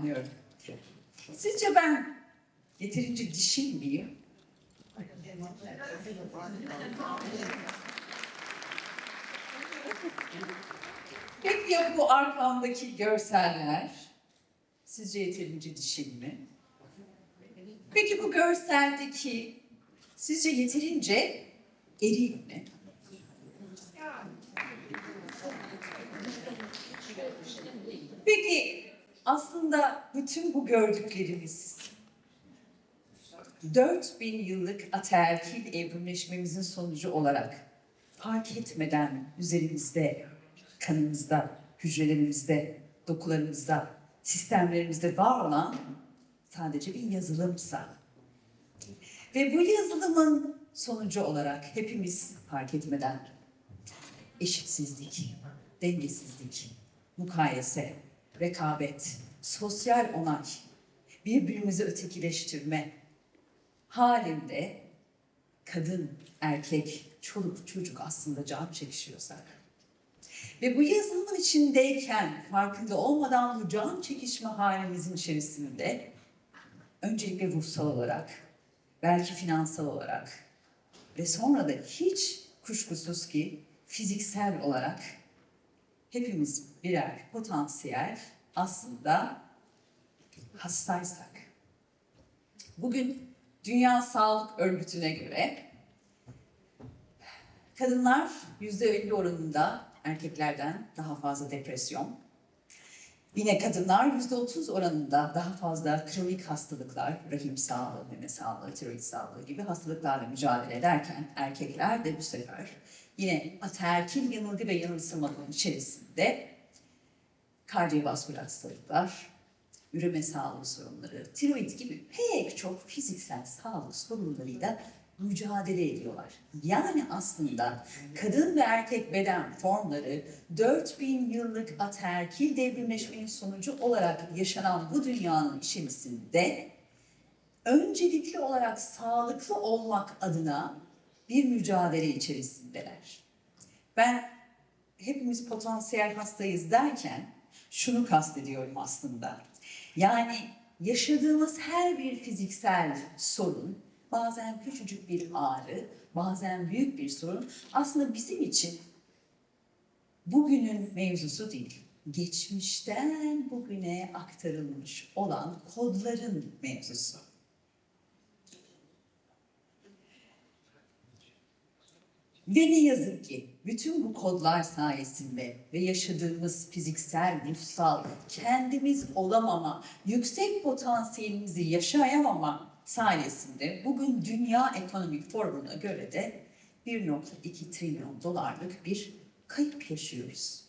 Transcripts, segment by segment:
selamlıyorum. Sizce ben yeterince dişil miyim? Peki ya bu arkamdaki görseller? Sizce yeterince dişil mi? Peki bu görseldeki sizce yeterince eril mi? Peki aslında bütün bu gördüklerimiz 4000 yıllık ataerkil evrimleşmemizin sonucu olarak fark etmeden üzerimizde, kanımızda, hücrelerimizde, dokularımızda, sistemlerimizde var olan sadece bir yazılımsa ve bu yazılımın sonucu olarak hepimiz fark etmeden eşitsizlik, dengesizlik, mukayese, rekabet, sosyal onay, birbirimizi ötekileştirme. Halinde kadın, erkek, çoluk, çocuk aslında can çekişiyorsak ve bu yazılımın içindeyken farkında olmadan bu can çekişme halimizin içerisinde öncelikle ruhsal olarak, belki finansal olarak ve sonra da hiç kuşkusuz ki fiziksel olarak hepimiz birer potansiyel aslında hastaysak. Bugün Dünya Sağlık Örgütü'ne göre kadınlar %50 oranında erkeklerden daha fazla depresyon, Yine kadınlar %30 oranında daha fazla kronik hastalıklar, rahim sağlığı, meme sağlığı, tiroid sağlığı gibi hastalıklarla mücadele ederken erkekler de bu sefer yine ataerkil yanılgı ve yanılsamaların içerisinde kardiyovasküler hastalıklar, üreme sağlığı sorunları, tiroid gibi pek çok fiziksel sağlık sorunlarıyla mücadele ediyorlar. Yani aslında kadın ve erkek beden formları 4000 yıllık ataerkil devrimleşmenin sonucu olarak yaşanan bu dünyanın içerisinde öncelikli olarak sağlıklı olmak adına bir mücadele içerisindeler. Ben hepimiz potansiyel hastayız derken şunu kastediyorum aslında. Yani yaşadığımız her bir fiziksel sorun, bazen küçücük bir ağrı, bazen büyük bir sorun aslında bizim için bugünün mevzusu değil. Geçmişten bugüne aktarılmış olan kodların mevzusu. Ve ne yazık ki bütün bu kodlar sayesinde ve yaşadığımız fiziksel, ruhsal, kendimiz olamama, yüksek potansiyelimizi yaşayamama sayesinde bugün Dünya Ekonomik Forumu'na göre de 1.2 trilyon dolarlık bir kayıp yaşıyoruz.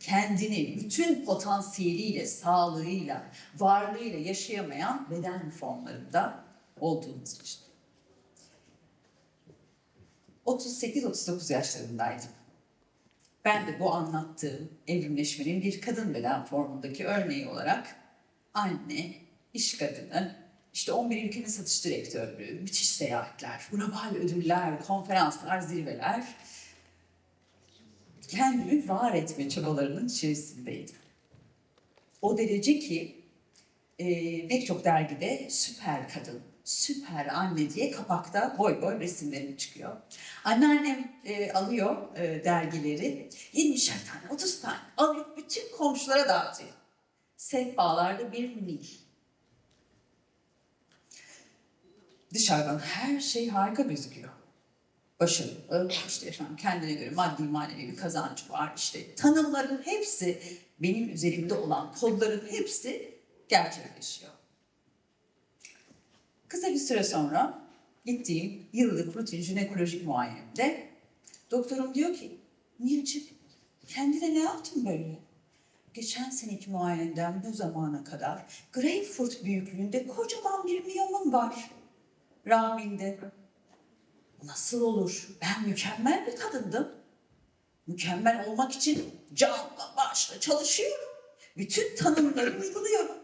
Kendini bütün potansiyeliyle, sağlığıyla, varlığıyla yaşayamayan beden formlarında olduğumuz için. 38-39 yaşlarındaydım. Ben de bu anlattığım evrimleşmenin bir kadın beden formundaki örneği olarak anne, iş kadını, işte 11 ülkenin satış direktörlüğü, müthiş seyahatler, global ödüller, konferanslar, zirveler. Kendimi var etme çabalarının içerisindeydim. O derece ki e, pek çok dergide süper kadın, süper anne diye kapakta boy boy resimlerim çıkıyor. Anneannem e, alıyor e, dergileri, 20'şer tane, 30 tane alıyor, bütün komşulara dağıtıyor. Sehpalarda bir mil. Dışarıdan her şey harika gözüküyor. Başarılı, işte efendim kendine göre maddi manevi bir kazancı var. İşte tanımların hepsi, benim üzerimde olan kodların hepsi gerçekleşiyor. Kısa bir süre sonra gittiğim yıllık rutin jinekolojik muayenemde doktorum diyor ki Nilcim kendine ne yaptın böyle? Geçen seneki muayeneden bu zamana kadar greyfurt büyüklüğünde kocaman bir miyomun var. Rahminde. Nasıl olur? Ben mükemmel bir kadındım. Mükemmel olmak için canla başla çalışıyorum. Bütün tanımları uyguluyorum.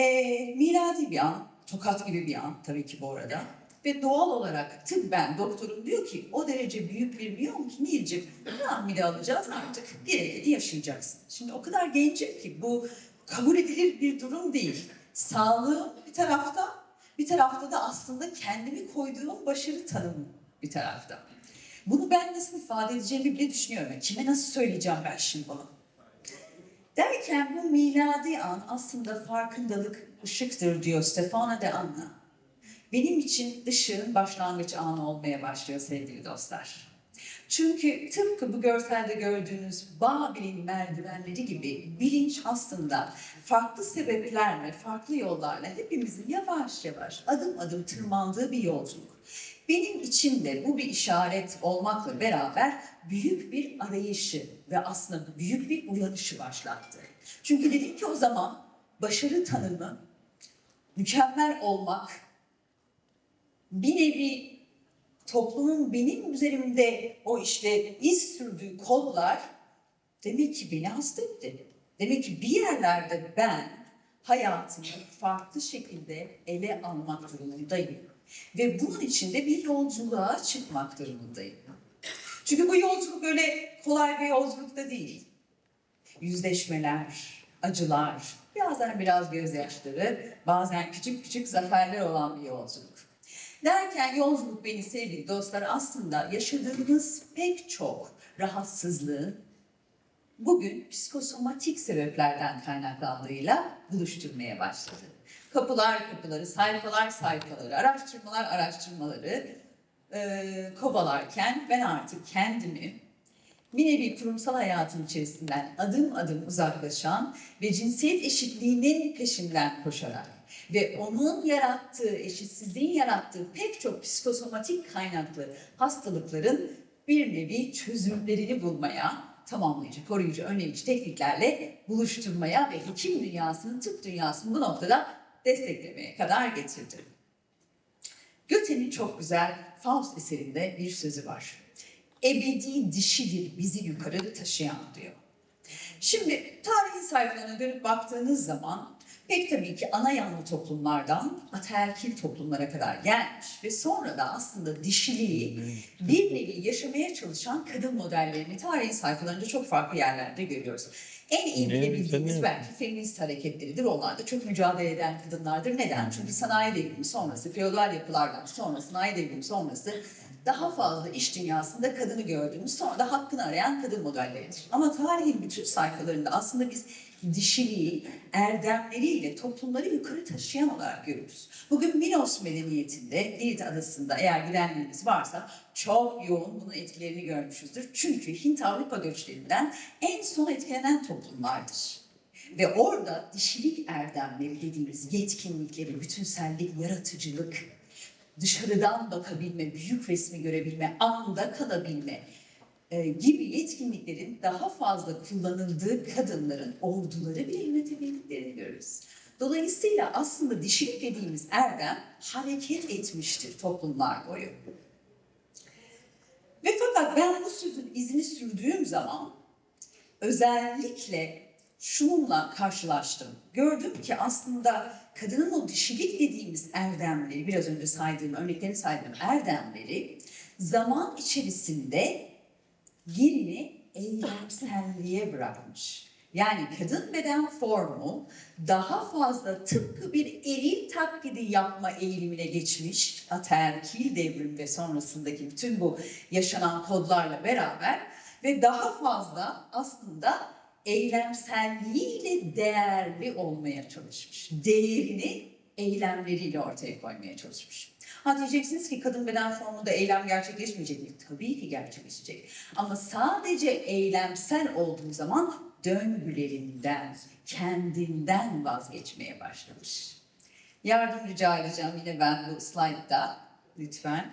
E, miladi bir an, tokat gibi bir an tabii ki bu arada. Ve doğal olarak tıbben doktorum diyor ki o derece büyük bir miyom ki Nilcim hamile alacağız artık gerekeni yaşayacaksın. Şimdi o kadar gencim ki bu kabul edilir bir durum değil. Sağlığım bir tarafta bir tarafta da aslında kendimi koyduğum başarı tanımı bir tarafta. Bunu ben nasıl ifade edeceğimi bile düşünüyorum. Kime nasıl söyleyeceğim ben şimdi bunu? Derken bu miladi an aslında farkındalık ışıktır diyor Stefano de Anna. Benim için ışığın başlangıç anı olmaya başlıyor sevgili dostlar. Çünkü tıpkı bu görselde gördüğünüz Babil'in merdivenleri gibi bilinç aslında farklı sebeplerle, farklı yollarla hepimizin yavaş yavaş adım adım tırmandığı bir yolculuk. Benim için de bu bir işaret olmakla beraber büyük bir arayışı ve aslında büyük bir uyanışı başlattı. Çünkü dedim ki o zaman başarı tanımı, mükemmel olmak, bir nevi toplumun benim üzerimde o işte iz sürdüğü kodlar demek ki beni hasta etti. Demek ki bir yerlerde ben hayatımı farklı şekilde ele almak durumundayım. Ve bunun için de bir yolculuğa çıkmak durumundayım. Çünkü bu yolculuk öyle kolay bir yolculuk da değil. Yüzleşmeler, acılar, bazen biraz gözyaşları, bazen küçük küçük zaferler olan bir yolculuk. Derken yolculuk beni sevgili dostlar aslında yaşadığımız pek çok rahatsızlığın bugün psikosomatik sebeplerden kaynaklandığıyla buluşturmaya başladı. Kapılar kapıları, sayfalar sayfaları, araştırmalar araştırmaları e, kovalarken ben artık kendimi bir nevi kurumsal hayatın içerisinden adım adım uzaklaşan ve cinsiyet eşitliğinin peşinden koşarak ve onun yarattığı, eşitsizliğin yarattığı pek çok psikosomatik kaynaklı hastalıkların bir nevi çözümlerini bulmaya, tamamlayıcı, koruyucu, önleyici tekniklerle buluşturmaya ve hekim dünyasının, tıp dünyasını bu noktada desteklemeye kadar getirdi. Goethe'nin çok güzel Faust eserinde bir sözü var. Ebedi dişidir bizi yukarı taşıyan diyor. Şimdi tarihin sayfalarına dönüp baktığınız zaman pek tabii ki ana yanlı toplumlardan ataerkil toplumlara kadar gelmiş ve sonra da aslında dişiliği bir nevi yaşamaya çalışan kadın modellerini tarihin sayfalarında çok farklı yerlerde görüyoruz. En iyi bilebildiğimiz belki feminist hareketleridir. Onlar da çok mücadele eden kadınlardır. Neden? Çünkü sanayi devrimi sonrası, feodal yapılardan sonra, sanayi devrimi sonrası daha fazla iş dünyasında kadını gördüğümüz, sonra da hakkını arayan kadın modelleridir. Ama tarihin bütün sayfalarında aslında biz dişiliği, erdemleriyle toplumları yukarı taşıyan olarak görürüz. Bugün Minos medeniyetinde, Girit adasında eğer gidenleriniz varsa çok yoğun bunun etkilerini görmüşüzdür. Çünkü Hint-Avrupa göçlerinden en son etkilenen toplumlardır. Ve orada dişilik erdemleri dediğimiz yetkinlikleri, bütünsellik, yaratıcılık, dışarıdan bakabilme, büyük resmi görebilme, anda kalabilme gibi yetkinliklerin daha fazla kullanıldığı kadınların orduları bile yönetebildiklerini görürüz. Dolayısıyla aslında dişilik dediğimiz erdem hareket etmiştir toplumlar boyu. Ve fakat ben bu sözün izini sürdüğüm zaman özellikle şununla karşılaştım. Gördüm ki aslında kadının o dişilik dediğimiz erdemleri, biraz önce saydığım, örneklerini saydığım erdemleri zaman içerisinde yerini eylemselliğe bırakmış. Yani kadın beden formu daha fazla tıpkı bir eril taklidi yapma eğilimine geçmiş ataerkil devrim ve sonrasındaki bütün bu yaşanan kodlarla beraber ve daha fazla aslında eylemselliğiyle değerli olmaya çalışmış. Değerini eylemleriyle ortaya koymaya çalışmış. Ha diyeceksiniz ki kadın beden formunda eylem gerçekleşmeyecek? Tabii ki gerçekleşecek. Ama sadece eylemsel olduğu zaman döngülerinden, kendinden vazgeçmeye başlamış. Yardım rica edeceğim yine ben bu slaytta lütfen.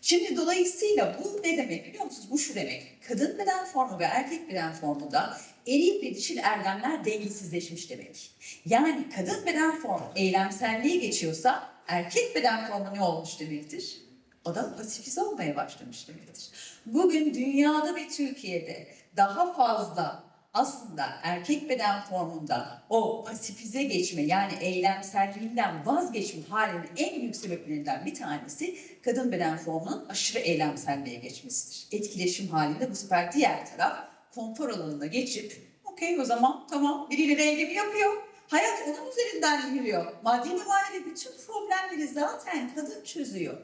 Şimdi dolayısıyla bu ne demek biliyor musunuz? Bu şu demek. Kadın beden formu ve erkek beden formunda eril ve dişil erdemler dengesizleşmiş demek. Yani kadın beden formu eylemselliğe geçiyorsa erkek beden formu ne olmuş demektir? O da pasifize olmaya başlamış demektir. Bugün dünyada ve Türkiye'de daha fazla aslında erkek beden formunda o pasifize geçme yani eylemselliğinden vazgeçme halinin en büyük sebeplerinden bir tanesi kadın beden formunun aşırı eylemselliğe geçmesidir. Etkileşim halinde bu sefer diğer taraf konfor alanına geçip okey o zaman tamam birileri eylemi yapıyor. Hayat onun üzerinden yürüyor. Maddi manevi bütün problemleri zaten kadın çözüyor.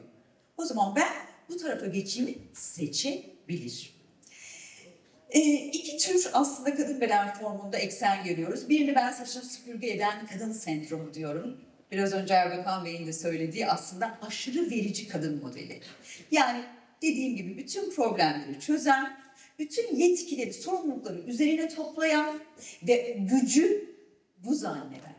O zaman ben bu tarafa geçeyim seçebilir. E, iki tür aslında kadın beden formunda eksen görüyoruz. Birini ben saçını süpürge eden kadın sendromu diyorum. Biraz önce Erbakan Bey'in de söylediği aslında aşırı verici kadın modeli. Yani dediğim gibi bütün problemleri çözen, bütün yetkileri, sorumlulukları üzerine toplayan ve gücü bu zanneden.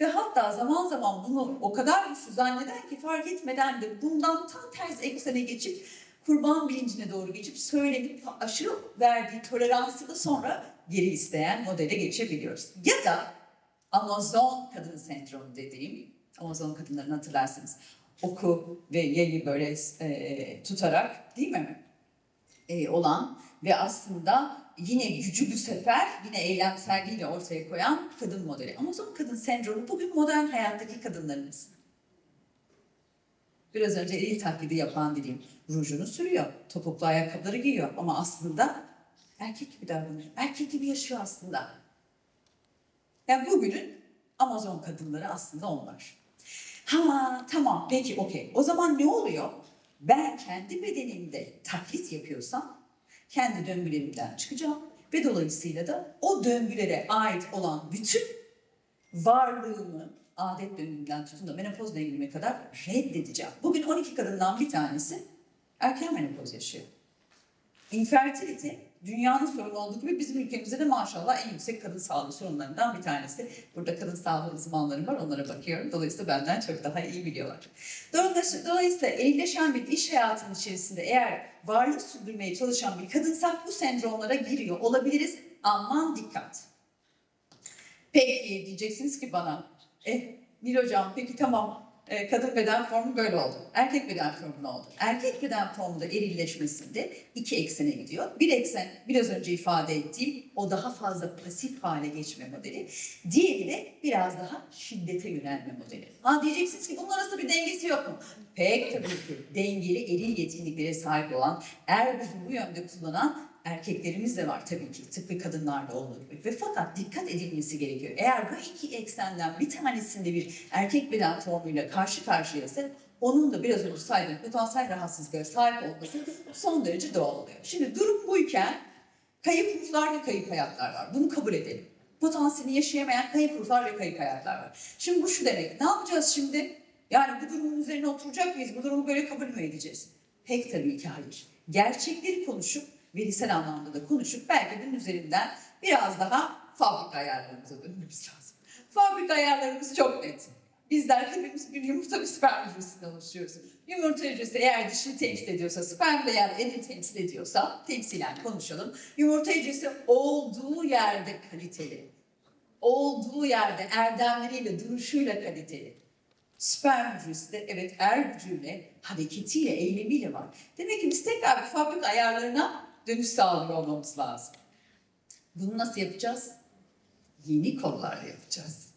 Ve hatta zaman zaman bunu o kadar güçlü zanneden ki fark etmeden de bundan tam ters eksene geçip kurban bilincine doğru geçip söylenip aşırı verdiği toleransı da sonra geri isteyen modele geçebiliyoruz. Ya da Amazon kadın sendromu dediğim, Amazon kadınlarını hatırlarsınız. Oku ve yayı böyle e, tutarak değil mi? E, olan ve aslında yine gücü bu sefer yine eylemselliğiyle ortaya koyan kadın modeli. Amazon kadın sendromu bugün modern hayattaki kadınlarımız. Biraz önce el taklidi yapan dediğim rujunu sürüyor, topuklu ayakkabıları giyiyor ama aslında erkek gibi davranıyor. Erkek gibi yaşıyor aslında. Yani bugünün Amazon kadınları aslında onlar. Ha tamam peki okey. O zaman ne oluyor? Ben kendi bedenimde taklit yapıyorsam kendi döngülerimden çıkacağım ve dolayısıyla da o döngülere ait olan bütün varlığımı adet döngümden tutun da menopoz döngüme kadar reddedeceğim. Bugün 12 kadından bir tanesi erken menopoz yaşıyor. Infertility dünyanın sorunu olduğu gibi bizim ülkemizde de maşallah en yüksek kadın sağlığı sorunlarından bir tanesi. Burada kadın sağlığı uzmanları var onlara bakıyorum. Dolayısıyla benden çok daha iyi biliyorlar. Dolayısıyla ehlileşen bir iş hayatının içerisinde eğer varlık sürdürmeye çalışan bir kadınsak bu sendromlara giriyor olabiliriz. Aman dikkat. Peki diyeceksiniz ki bana, eh Nil hocam peki tamam e, kadın beden formu böyle oldu. Erkek beden formu ne oldu? Erkek beden formunda erilleşmesinde iki eksene gidiyor. Bir eksen biraz önce ifade ettiğim o daha fazla pasif hale geçme modeli. Diğeri de biraz daha şiddete yönelme modeli. Ha diyeceksiniz ki bunun arasında bir dengesi yok mu? Pek tabii ki dengeli eril yetkinliklere sahip olan, er bu yönde kullanan erkeklerimiz de var tabii ki tıpkı kadınlarda olduğu gibi. Ve fakat dikkat edilmesi gerekiyor. Eğer bu iki eksenden bir tanesinde bir erkek beden formuyla karşı karşıyaysa onun da biraz önce saydığım potansiyel rahatsızlıklara sahip olması son derece doğal oluyor. Şimdi durum buyken kayıp ruhlar ve kayıp hayatlar var. Bunu kabul edelim. Potansiyelini yaşayamayan kayıp ruhlar ve kayıp hayatlar var. Şimdi bu şu demek. Ne yapacağız şimdi? Yani bu durumun üzerine oturacak mıyız? Bu durumu böyle kabul mü edeceğiz? Pek tabii ki hayır. Gerçekleri konuşup verisel anlamda da konuşup belki bunun üzerinden biraz daha fabrika ayarlarımıza dönmemiz lazım. Fabrika ayarlarımız çok net. Bizler hepimiz bir yumurta bir sperm hücresinden oluşuyoruz. Yumurta hücresi eğer dişini temsil ediyorsa, sperm de eğer eni temsil ediyorsa, temsilen konuşalım. Yumurta hücresi olduğu yerde kaliteli. Olduğu yerde erdemleriyle, duruşuyla kaliteli. Sperm hücresi de evet er gücüyle, hareketiyle, eylemiyle var. Demek ki biz tekrar bir fabrika ayarlarına dönüş sağlıyor olmamız lazım. Bunu nasıl yapacağız? Yeni kollarla yapacağız.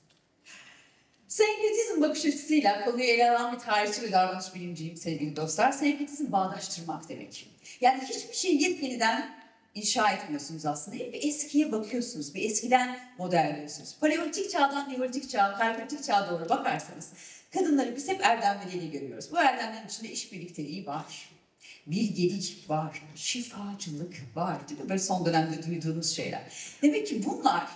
Senkretizm bakış açısıyla konuyu ele alan bir tarihçi ve davranış bilimciyim sevgili dostlar. Senkretizm bağdaştırmak demek. Yani hiçbir şeyi yepyeniden inşa etmiyorsunuz aslında. Hep bir eskiye bakıyorsunuz, bir eskiden modelliyorsunuz. Paleolitik çağdan Neolitik çağa, Kalkolitik çağa doğru bakarsanız kadınları biz hep erdemleriyle görüyoruz. Bu erdemlerin içinde iş birlikteliği var. Bilgelik var, şifacılık var değil mi? Böyle son dönemde duyduğumuz şeyler. Demek ki bunlar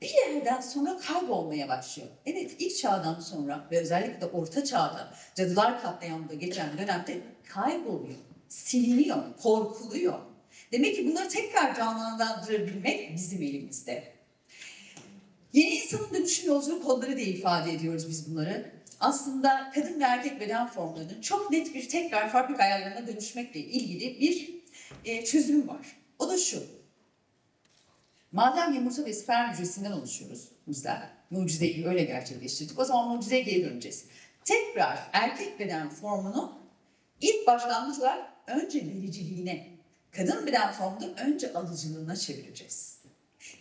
bir yerden sonra kaybolmaya başlıyor. Evet ilk çağdan sonra ve özellikle de orta çağda cadılar katliamında geçen dönemde kayboluyor, siliniyor, korkuluyor. Demek ki bunları tekrar canlandırabilmek bizim elimizde. Yeni insanın dönüşüm yolculuk kolları diye ifade ediyoruz biz bunları. Aslında kadın ve erkek beden formlarının çok net bir tekrar fabrika ayarlarına dönüşmekle ilgili bir e, çözüm var. O da şu. Madem yumurta ve sperm hücresinden oluşuyoruz bizler, mucizeyi öyle gerçekleştirdik. O zaman mucizeye geri döneceğiz. Tekrar erkek beden formunu ilk başlangıç olarak önce vericiliğine, kadın beden formunu önce alıcılığına çevireceğiz.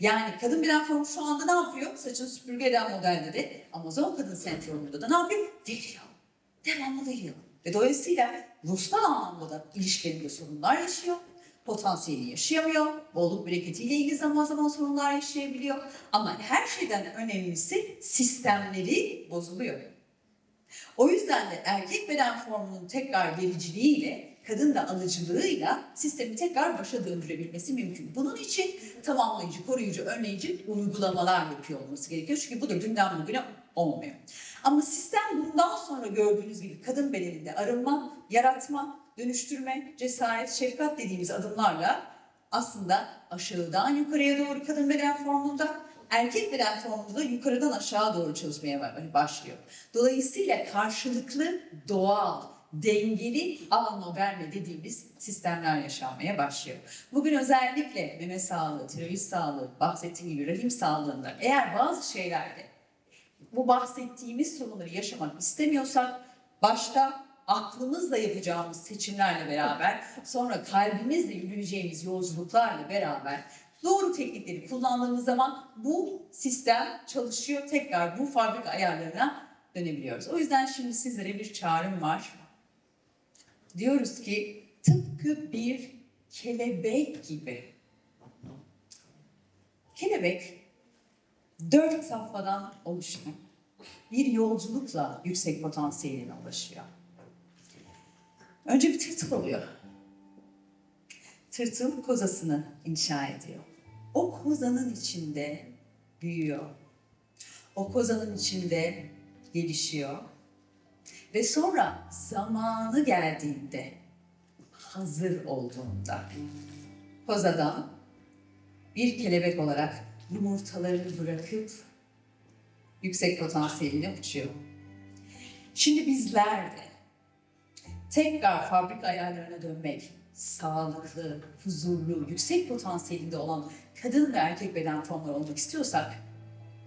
Yani kadın beden formu şu anda ne yapıyor? Saçını süpürge eden modelleri Amazon kadın sendromunda da ne yapıyor? Veriyor. Devamlı veriyor. Ve dolayısıyla ruhsal anlamda da ilişkilerinde sorunlar yaşıyor. Potansiyeli yaşayamıyor. Bolluk bereketiyle ilgili zaman zaman sorunlar yaşayabiliyor. Ama her şeyden önemlisi sistemleri bozuluyor. O yüzden de erkek beden formunun tekrar gericiliğiyle, kadın da alıcılığıyla sistemi tekrar başa döndürebilmesi mümkün. Bunun için tamamlayıcı, koruyucu, önleyici uygulamalar yapıyor olması gerekiyor. Çünkü bu da dünden bugüne olmuyor. Ama sistem bundan sonra gördüğünüz gibi kadın bedeninde arınma, yaratma, dönüştürme, cesaret, şefkat dediğimiz adımlarla aslında aşağıdan yukarıya doğru kadın beden formunda, erkek beden formunda da yukarıdan aşağı doğru çalışmaya başlıyor. Dolayısıyla karşılıklı, doğal, dengeli alma verme dediğimiz sistemler yaşanmaya başlıyor. Bugün özellikle meme sağlığı, tiroid sağlığı, bahsettiğim gibi rahim sağlığında eğer bazı şeylerde bu bahsettiğimiz sorunları yaşamak istemiyorsak başta aklımızla yapacağımız seçimlerle beraber sonra kalbimizle yürüyeceğimiz yolculuklarla beraber doğru teknikleri kullandığımız zaman bu sistem çalışıyor tekrar bu fabrika ayarlarına dönebiliyoruz. O yüzden şimdi sizlere bir çağrım var. Diyoruz ki tıpkı bir kelebek gibi. Kelebek dört safhadan oluşan bir yolculukla yüksek potansiyeline ulaşıyor. Önce bir tırtıl oluyor. Tırtıl kozasını inşa ediyor. O kozanın içinde büyüyor. O kozanın içinde gelişiyor. Ve sonra zamanı geldiğinde, hazır olduğunda kozadan bir kelebek olarak yumurtalarını bırakıp yüksek potansiyeline uçuyor. Şimdi bizler de tekrar fabrika ayarlarına dönmek, sağlıklı, huzurlu, yüksek potansiyelinde olan kadın ve erkek beden formları olmak istiyorsak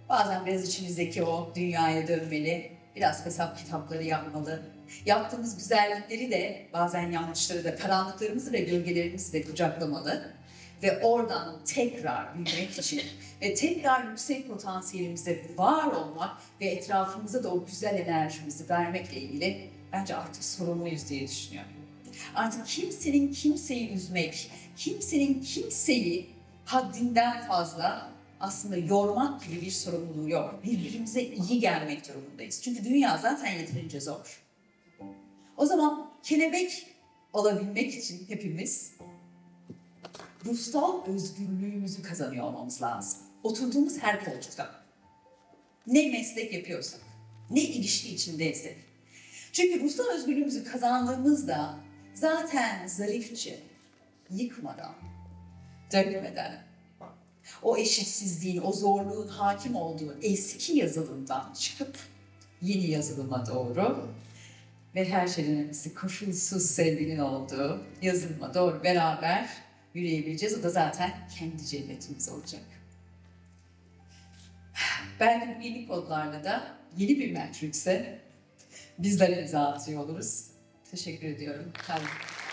bazen biraz içimizdeki o dünyaya dönmeli, biraz hesap kitapları yapmalı. Yaptığımız güzellikleri de bazen yanlışları da karanlıklarımızı ve gölgelerimizi de kucaklamalı. Ve oradan tekrar büyümek için ve tekrar yüksek potansiyelimizde var olmak ve etrafımıza da o güzel enerjimizi vermekle ilgili bence artık sorumluyuz diye düşünüyorum. Artık kimsenin kimseyi üzmek, kimsenin kimseyi haddinden fazla aslında yormak gibi bir sorumluluğu yok. Birbirimize iyi gelmek durumundayız. Çünkü dünya zaten yeterince zor. O zaman kelebek olabilmek için hepimiz ruhsal özgürlüğümüzü kazanıyor olmamız lazım. Oturduğumuz her koltukta. Ne meslek yapıyorsak, ne ilişki içindeysek. Çünkü ruhsal özgürlüğümüzü kazandığımızda zaten zarifçe, yıkmadan, dökmeden, o eşitsizliğin, o zorluğun hakim olduğu eski yazılımdan çıkıp yeni yazılıma doğru ve her şeyden önemlisi koşulsuz sevginin olduğu yazılıma doğru beraber yürüyebileceğiz. O da zaten kendi cennetimiz olacak. Bu yeni kodlarla da yeni bir Matrix'e bizlere imza atıyor oluruz. Teşekkür ediyorum. Tabii.